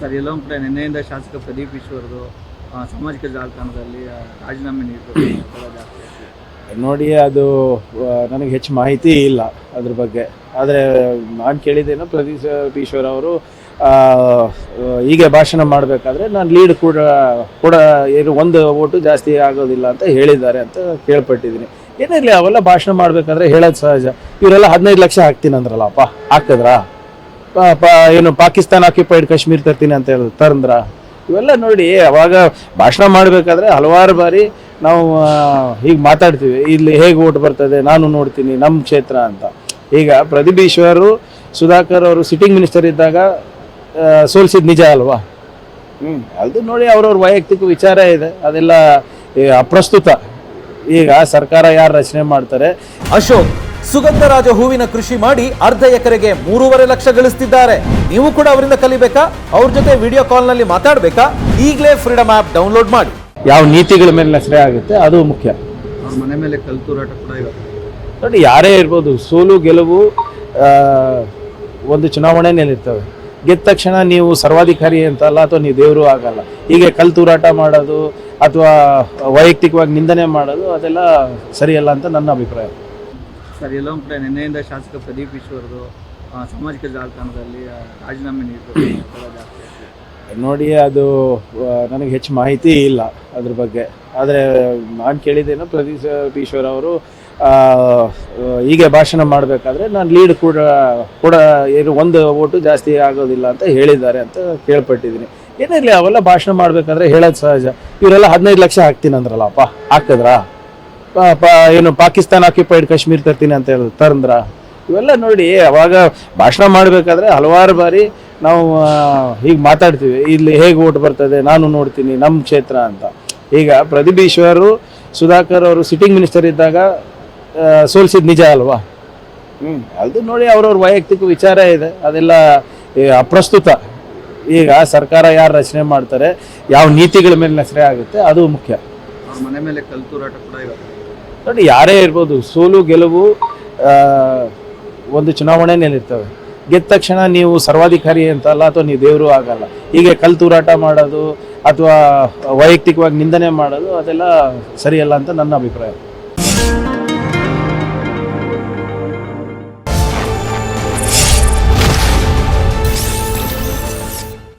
Sir, ಎಲ್ಲೋ ಕೂಡ ನಿನ್ನೆಯಿಂದ ಶಾಸಕ ಪ್ರದೀಪ್ ಈಶ್ವರ್ದು ಸಾಮಾಜಿಕ ಜಾಲತಾಣದಲ್ಲಿ ರಾಜೀನಾಮೆ ನೀಡಬೇಕು ನೋಡಿ, ಅದು ನನಗೆ ಹೆಚ್ಚು ಮಾಹಿತಿ ಇಲ್ಲ ಅದ್ರ ಬಗ್ಗೆ. ಆದರೆ, ನಾನು ಕೇಳಿದ್ದೇನು ಪ್ರದೀಪ್ ಈಶ್ವರ್ ಅವರು ಹೀಗೆ ಭಾಷಣ ಮಾಡಬೇಕಾದ್ರೆ ನಾನು ಲೀಡ್ ಕೂಡ ಕೂಡ ಏನು ಒಂದು ಓಟು ಜಾಸ್ತಿ ಆಗೋದಿಲ್ಲ ಅಂತ ಹೇಳಿದ್ದಾರೆ ಅಂತ ಕೇಳ್ಪಟ್ಟಿದ್ದೀನಿ. ಏನಿರಲಿ, ಅವೆಲ್ಲ ಭಾಷಣ ಮಾಡಬೇಕಾದ್ರೆ ಹೇಳೋದು ಸಹಜ. ಇವರೆಲ್ಲ ಹದಿನೈದು ಲಕ್ಷ ಹಾಕ್ತೀನಿ ಅಂದ್ರಲ್ಲಪ್ಪ ಹಾಕಿದ್ರಾ? ಏನು ಪಾಕಿಸ್ತಾನ ಆಕ್ಯುಪೈಡ್ ಕಾಶ್ಮೀರ್ ತರ್ತೀನಿ ಅಂತ ಹೇಳಿದ್ರು ತರಂದ್ರ, ಇವೆಲ್ಲ ನೋಡಿ, ಅವಾಗ ಭಾಷಣ ಮಾಡಬೇಕಾದ್ರೆ ಹಲವಾರು ಬಾರಿ ನಾವು ಹೀಗೆ ಮಾತಾಡ್ತೀವಿ. ಇಲ್ಲಿ ಹೇಗೆ ಓಟ್ ಬರ್ತದೆ, ನಾನು ನೋಡ್ತೀನಿ ನಮ್ಮ ಕ್ಷೇತ್ರ ಅಂತ. ಈಗ ಪ್ರದೀಪ್ ಸುಧಾಕರ್ ಅವರು ಸಿಟ್ಟಿಂಗ್ ಮಿನಿಸ್ಟರ್ ಇದ್ದಾಗ ಸೋಲ್ಸಿದ ನಿಜ ಅಲ್ವಾ? ಹ್ಞೂ ಅದು ನೋಡಿ ಅವ್ರವ್ರ ವೈಯಕ್ತಿಕ ವಿಚಾರ ಇದೆ. ಅದೆಲ್ಲ ಅಪ್ರಸ್ತುತ. ಈಗ ಸರ್ಕಾರ ಯಾರು ರಚನೆ ಮಾಡ್ತಾರೆ? ಅಶೋಕ್. ಸುಗಂಧರಾಜ ಹೂವಿನ ಕೃಷಿ ಮಾಡಿ ಅರ್ಧ ಎಕರೆಗೆ ಮೂರುವರೆ ಲಕ್ಷ ಗಳಿಸ್ತಿದ್ದಾರೆ. ನೀವು ಕೂಡ ಅವರಿಂದ ಕಲಿಬೇಕಾ? ಅವ್ರ ಜೊತೆ ವಿಡಿಯೋ ಕಾಲ್ನಲ್ಲಿ ಮಾತಾಡಬೇಕಾ? ಈಗಲೇ ಫ್ರೀಡಮ್ ಆಪ್ ಡೌನ್ಲೋಡ್ ಮಾಡಿ. ಯಾವ ನೀತಿಗಳ ಮೇಲೆ ನೆಸರೆ ಆಗುತ್ತೆ ಅದು ಮುಖ್ಯ. ಅವ್ರ ಮನೆ ಮೇಲೆ ಕಲ್ತೂರಾಟ ಕೂಡ ಇರುತ್ತೆ ನೋಡಿ ಯಾರೇ ಇರ್ಬೋದು ಸೋಲು ಗೆಲುವು ಒಂದು ಚುನಾವಣೆ ಚುನಾವಣೆಯಲ್ಲಿರ್ತವೆ ಗೆದ್ದ ತಕ್ಷಣ ನೀವು ಸರ್ವಾಧಿಕಾರಿ ಅಂತಲ್ಲ ಅಥವಾ ನೀವು ದೇವರು ಆಗಲ್ಲ. ಹೀಗೆ ಕಲ್ ತೂರಾಟ ಮಾಡೋದು ಅಥವಾ ವೈಯಕ್ತಿಕವಾಗಿ ನಿಂದನೆ ಮಾಡೋದು ಅದೆಲ್ಲ ಸರಿಯಲ್ಲ ಅಂತ ನನ್ನ ಅಭಿಪ್ರಾಯ. ಸರ್, ಎಲ್ಲೋ ಕೂಡ ನಿನ್ನೆಯಿಂದ ಶಾಸಕ ಪ್ರದೀಪ್ ಈಶ್ವರ್ದು ಸಾಮಾಜಿಕ ಜಾಲತಾಣದಲ್ಲಿ ರಾಜೀನಾಮೆ ನೀಡಬೇಕು ನೋಡಿ, ಅದು ನನಗೆ ಹೆಚ್ಚು ಮಾಹಿತಿ ಇಲ್ಲ ಅದ್ರ ಬಗ್ಗೆ. ಆದರೆ ನಾನು ಕೇಳಿದ್ದೇನು ಪ್ರದೀಪ್ ಈಶ್ವರ್ ಅವರು ಹೀಗೆ ಭಾಷಣ ಮಾಡಬೇಕಾದ್ರೆ ನಾನು ಲೀಡ್ ಕೂಡ ಕೂಡ ಏನು ಒಂದು ಓಟು ಜಾಸ್ತಿ ಆಗೋದಿಲ್ಲ ಅಂತ ಹೇಳಿದ್ದಾರೆ ಅಂತ ಕೇಳ್ಪಟ್ಟಿದ್ದೀನಿ. ಏನಿರಲಿ, ಅವೆಲ್ಲ ಭಾಷಣ ಮಾಡಬೇಕಾದ್ರೆ ಹೇಳೋದು ಸಹಜ. ಇವರೆಲ್ಲ ಹದಿನೈದು ಲಕ್ಷ ಹಾಕ್ತೀನಿ ಅಂದ್ರಲ್ಲಪ್ಪ ಹಾಕಿದ್ರಾ? ಏನು ಪಾಕಿಸ್ತಾನ ಆಕ್ಯುಪೈಡ್ ಕಾಶ್ಮೀರ್ ತರ್ತೀನಿ ಅಂತ ಹೇಳಿದ್ರು ತರಂದ್ರ, ಇವೆಲ್ಲ ನೋಡಿ, ಅವಾಗ ಭಾಷಣ ಮಾಡಬೇಕಾದ್ರೆ ಹಲವಾರು ಬಾರಿ ನಾವು ಹೀಗೆ ಮಾತಾಡ್ತೀವಿ. ಇಲ್ಲಿ ಹೇಗೆ ಓಟ್ ಬರ್ತದೆ, ನಾನು ನೋಡ್ತೀನಿ ನಮ್ಮ ಕ್ಷೇತ್ರ ಅಂತ. ಈಗ ಪ್ರದೀಪ್ ಸುಧಾಕರ್ ಅವರು ಸಿಟ್ಟಿಂಗ್ ಮಿನಿಸ್ಟರ್ ಇದ್ದಾಗ ಸೋಲ್ಸಿದ ನಿಜ ಅಲ್ವಾ? ಹ್ಞೂ ಅದು ನೋಡಿ ಅವ್ರವ್ರ ವೈಯಕ್ತಿಕ ವಿಚಾರ ಇದೆ. ಅದೆಲ್ಲ ಅಪ್ರಸ್ತುತ. ಈಗ ಸರ್ಕಾರ ಯಾರು ರಚನೆ ಮಾಡ್ತಾರೆ, ಯಾವ ನೀತಿಗಳ ಮೇಲೆ ನಸರೆ ಆಗುತ್ತೆ, ಅದು ಮುಖ್ಯ. ಮನೆ ಮೇಲೆ ಕಲ್ತೂರಾಟ ಕೂಡ ನೋಡಿ, ಯಾರೇ ಇರ್ಬೋದು, ಸೋಲು, ಗೆಲುವು ಒಂದು ಚುನಾವಣೆಯಲ್ಲಿರ್ತವೆ ಗೆದ್ದ ತಕ್ಷಣ ನೀವು ಸರ್ವಾಧಿಕಾರಿ ಅಂತಲ್ಲ ಅಥವಾ ನೀವು ದೇವರು ಆಗಲ್ಲ. ಹೀಗೆ ಕಲ್ ತೂರಾಟ ಮಾಡೋದು, ಅಥವಾ ವೈಯಕ್ತಿಕವಾಗಿ ನಿಂದನೆ ಮಾಡೋದು, ಅದೆಲ್ಲ ಸರಿಯಲ್ಲ ಅಂತ ನನ್ನ ಅಭಿಪ್ರಾಯ.